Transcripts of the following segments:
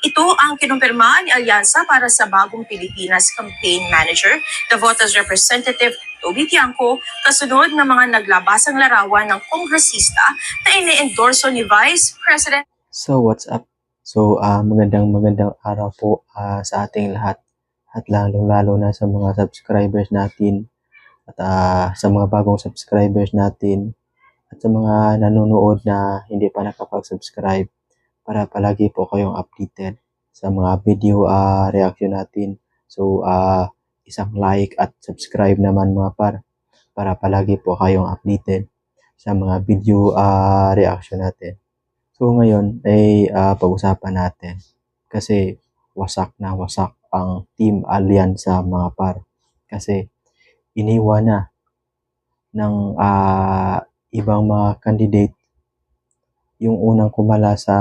Ito ang kinumpirma ni Alyansa para sa bagong Pilipinas Campaign Manager, Davotas Representative Toby Tiangco, kasunod ng mga naglabasang larawan ng kongresista na ine-endorso ni Vice President. So, what's up? So, ah magandang magandang araw po ah, sa ating lahat. At lalong-lalo na sa mga subscribers natin. At ah, sa mga bagong subscribers natin. At sa mga nanonood na hindi pa nakapag-subscribe para palagi po kayong updated sa mga video ah, reaction natin. So, ah, isang like at subscribe naman mga par para palagi po kayong updated sa mga video ah, reaction natin. So ngayon ay ah, pag-usapan natin kasi wasak na wasak ang Team Alyansa mga par. Kasi iniwan na ng ah, ibang mga candidate yung unang kumala sa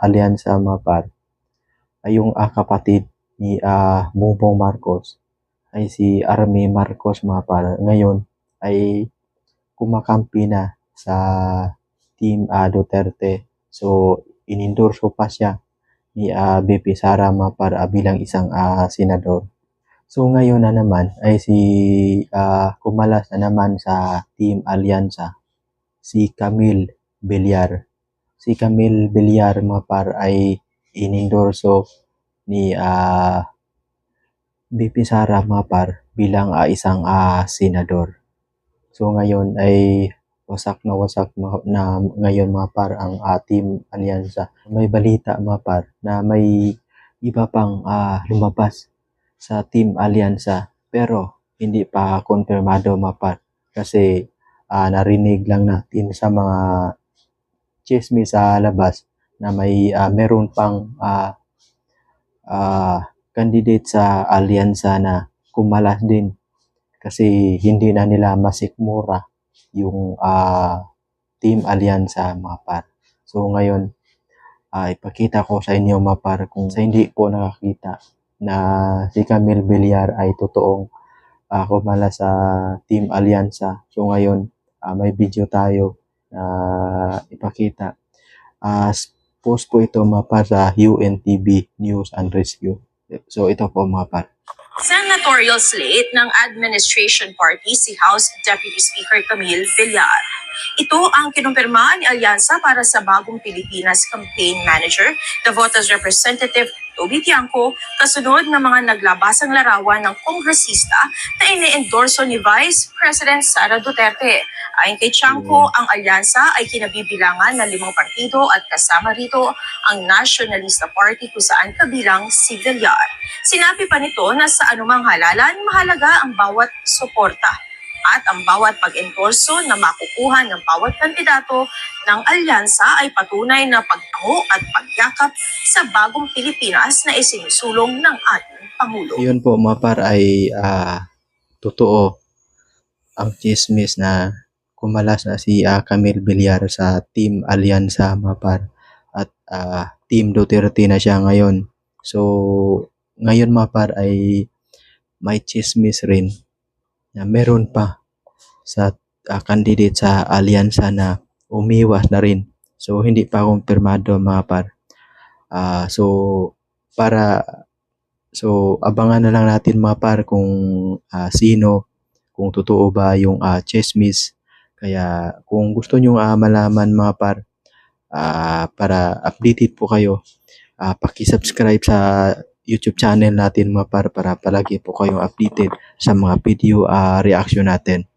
Alyansa mga par ay yung ah, kapatid ni ah, Bongbong Marcos ay si Army Marcos mga par. Ngayon ay kumakampi na sa Team ah, Duterte So, inendorso pa siya ni ah, BP Sara Mapar ah, bilang isang ah, senador. So, ngayon na naman ay si ah, kumalas na naman sa Team Alyansa si Camille Villar. Si Camille Villar Mapar ay inendorso ni ah, BP Sara Mapar bilang ah, isang ah, senador. So, ngayon ay wasak na wasak ma- na ngayon mga par ang uh, Team Alyansa. May balita mga par na may iba pang ah, lumabas sa Team Alyansa pero hindi pa konfirmado mga par kasi ah, narinig lang natin sa mga chismis sa labas na may ah, meron pang ah, ah, candidate sa Alyansa na kumalas din kasi hindi na nila masikmura yung ah, Team Alyansa mga par. So ngayon, ah, ipakita ko sa inyo mga par kung sa hindi po nakakita na si Camille Villar ay totoong ah, kumala sa Team Alyansa. So ngayon, ah, may video tayo na ipakita. Ah, post po ito mga par sa UNTV News and Rescue. So ito po mga par. senatorial slate ng Administration Party si House Deputy Speaker Camille Villar. Ito ang kinumpirma ni Alyansa para sa bagong Pilipinas Campaign Manager, Davotas Representative Toby Tiangco, kasunod ng mga naglabasang larawan ng kongresista na ine-endorso ni Vice President Sara Duterte. Ayon kay Tiangco, ang alyansa ay kinabibilangan ng limang partido at kasama rito ang Nationalista Party kung saan kabilang si Villar. Sinabi pa nito na sa anumang halalan, mahalaga ang bawat suporta at ang bawat pag-endorso na makukuha ng bawat kandidato ng alyansa ay patunay na pagtango at pagyakap sa bagong Pilipinas na isinusulong ng ating Pangulo. Yun po mga par ay ah, totoo ang chismis na kumalas na si ah, Camille Villar sa Team Alyansa mga par at ah, Team Duterte na siya ngayon. So ngayon mga par ay may chismis rin na meron pa sa ah, candidate sa Alyansa na umiwas na rin. So hindi pa kumpirmado mga par. Ah, so para So, abangan na lang natin mga par kung ah, sino, kung totoo ba yung ah, chismis. Kaya kung gusto nyo ah, malaman mga par, ah, para updated po kayo, ah, paki-subscribe sa YouTube channel natin mga par para palagi po kayong updated sa mga video ah, reaction natin.